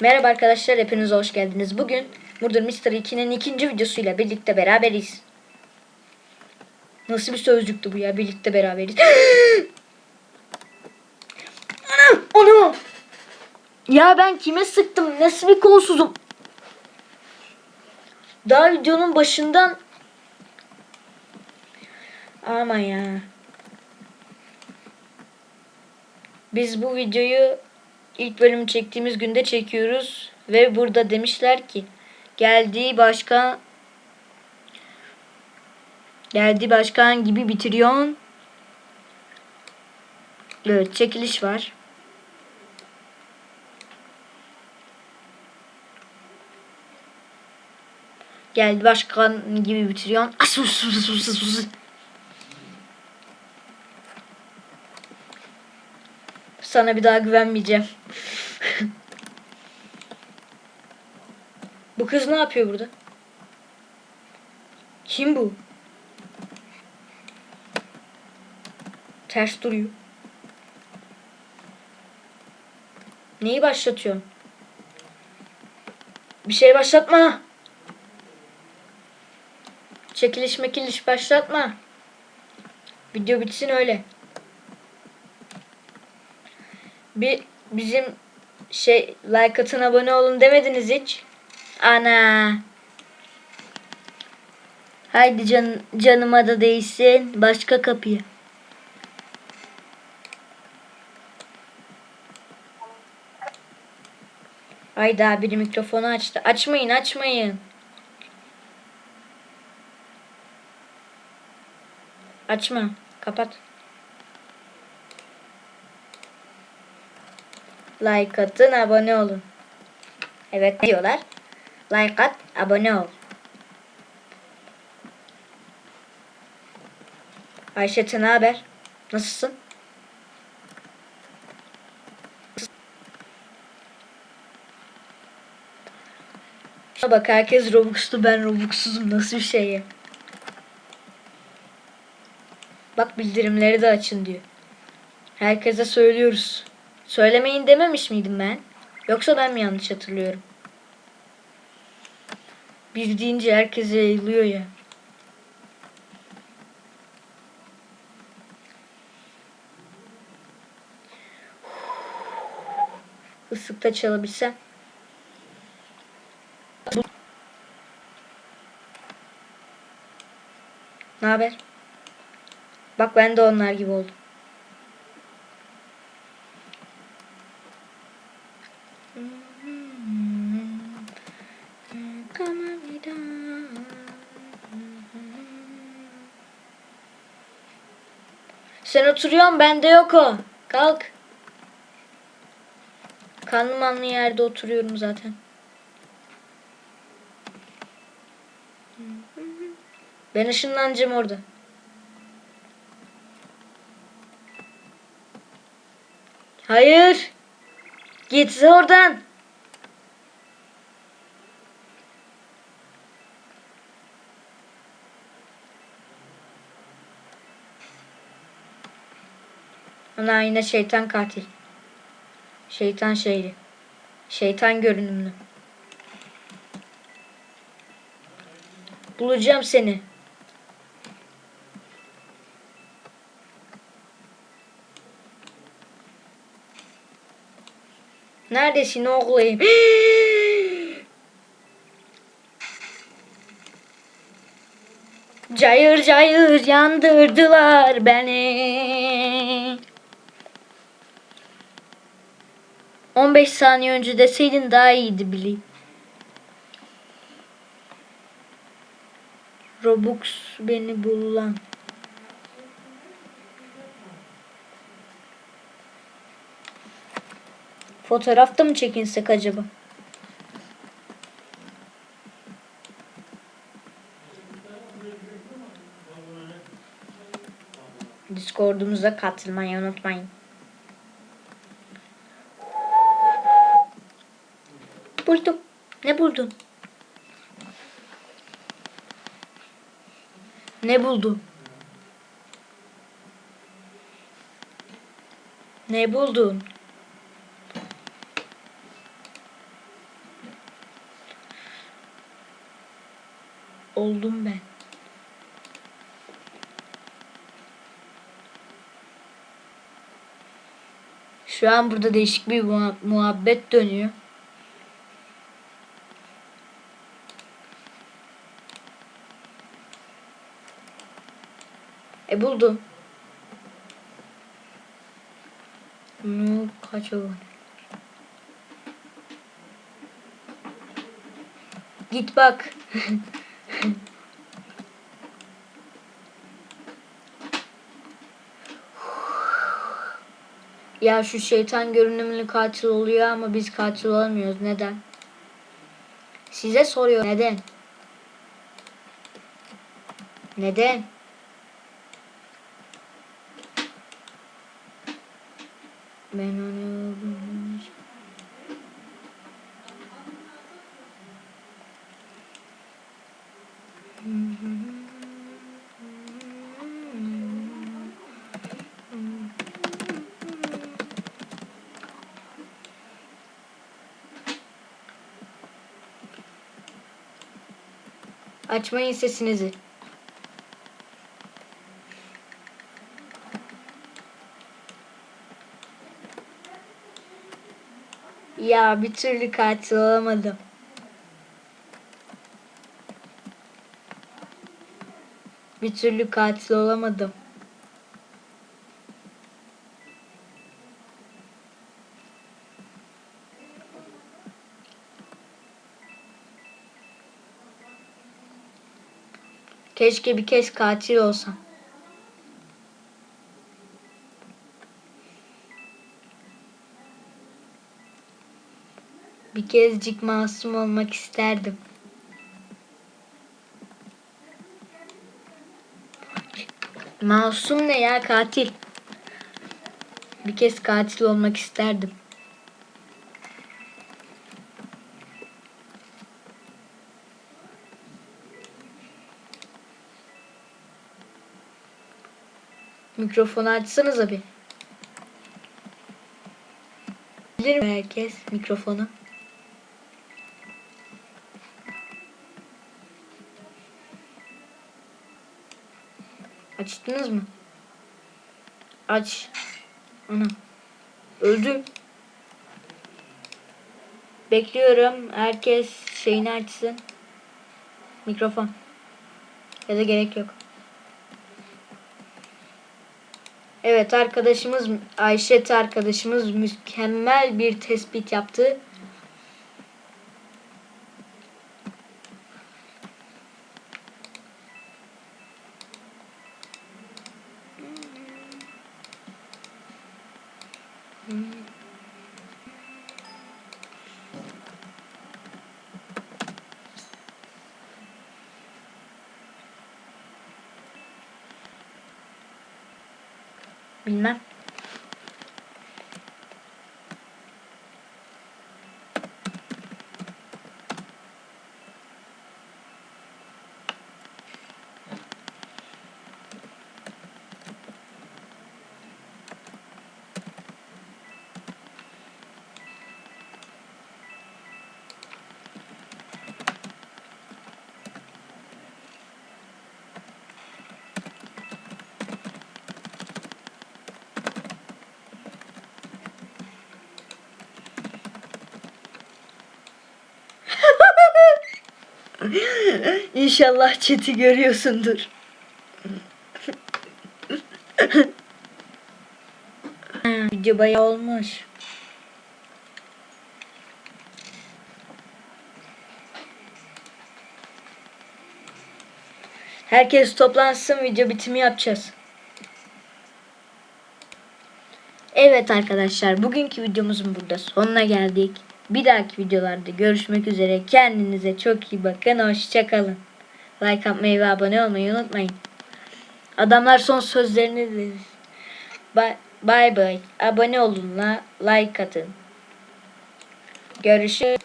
Merhaba arkadaşlar hepiniz hoş geldiniz. Bugün Murder Mystery 2'nin ikinci videosuyla birlikte beraberiz. Nasıl bir sözcüktü bu ya birlikte beraberiz. Ana onu. Ya ben kime sıktım nasıl bir kolsuzum. Daha videonun başından ama ya. Biz bu videoyu ilk bölümü çektiğimiz günde çekiyoruz ve burada demişler ki geldiği başkan geldiği başkan gibi bitiriyorsun. Evet çekiliş var. Geldi başkan gibi bitiriyorsun. As- us- us- us- us- us. Sana bir daha güvenmeyeceğim. bu kız ne yapıyor burada? Kim bu? Ters duruyor. Neyi başlatıyorsun? Bir şey başlatma. Çekiliş mekiliş başlatma. Video bitsin öyle. Bir bizim şey like atın abone olun demediniz hiç. Ana. Haydi can, canıma da değsin. Başka kapıya. Hayda biri mikrofonu açtı. Açmayın açmayın. Açma. Kapat. Like atın, abone olun. Evet diyorlar? Like at, abone ol. Ayşe ne haber? Nasılsın? Şuna bak herkes Robux'tu ben Robux'suzum nasıl bir şey. Bak bildirimleri de açın diyor. Herkese söylüyoruz. Söylemeyin dememiş miydim ben? Yoksa ben mi yanlış hatırlıyorum? Bir deyince herkese yayılıyor ya. Islıkta çalabilsem. Ne haber? Bak ben de onlar gibi oldum. Sen oturuyorsun bende yok o. Kalk. Kanlı manlı yerde oturuyorum zaten. Ben ışınlanacağım orada. Hayır. Git oradan. Ana yine şeytan katil. Şeytan şehri. Şeytan görünümlü. Bulacağım seni. Neredesin oğlum? Cayır cayır yandırdılar beni. 15 saniye önce deseydin daha iyiydi bileyim. Robux beni bulan. Fotoğrafta mı çekinsek acaba? Discord'umuza katılmayı unutmayın. buldum. Ne buldun? Ne buldu? Ne buldun? Oldum ben. Şu an burada değişik bir muhabbet dönüyor. E buldum. Bunu kaç abone? Git bak. ya şu şeytan görünümlü katil oluyor ama biz katil olamıyoruz. Neden? Size soruyor. Neden? Neden? Ben onu Açmayın sesinizi. Ya bir türlü katil olamadım. Bir türlü katil olamadım. Keşke bir kez katil olsam. Bir kezcik masum olmak isterdim. Masum ne ya katil? Bir kez katil olmak isterdim. Mikrofonu açsanıza bir. Bilir mi herkes mikrofonu? Açtınız mı? Aç. Ana. Öldü. Bekliyorum. Herkes şeyini açsın. Mikrofon. Ya da gerek yok. Evet arkadaşımız Ayşet arkadaşımız mükemmel bir tespit yaptı. Bilmem. İnşallah chat'i görüyorsundur. Ha, Video bayağı olmuş. Herkes toplansın video bitimi yapacağız. Evet arkadaşlar bugünkü videomuzun burada sonuna geldik. Bir dahaki videolarda görüşmek üzere. Kendinize çok iyi bakın. Hoşçakalın. Like atmayı ve abone olmayı unutmayın. Adamlar son sözlerini dedi. Bye bye. Abone olun la like atın. Görüşürüz.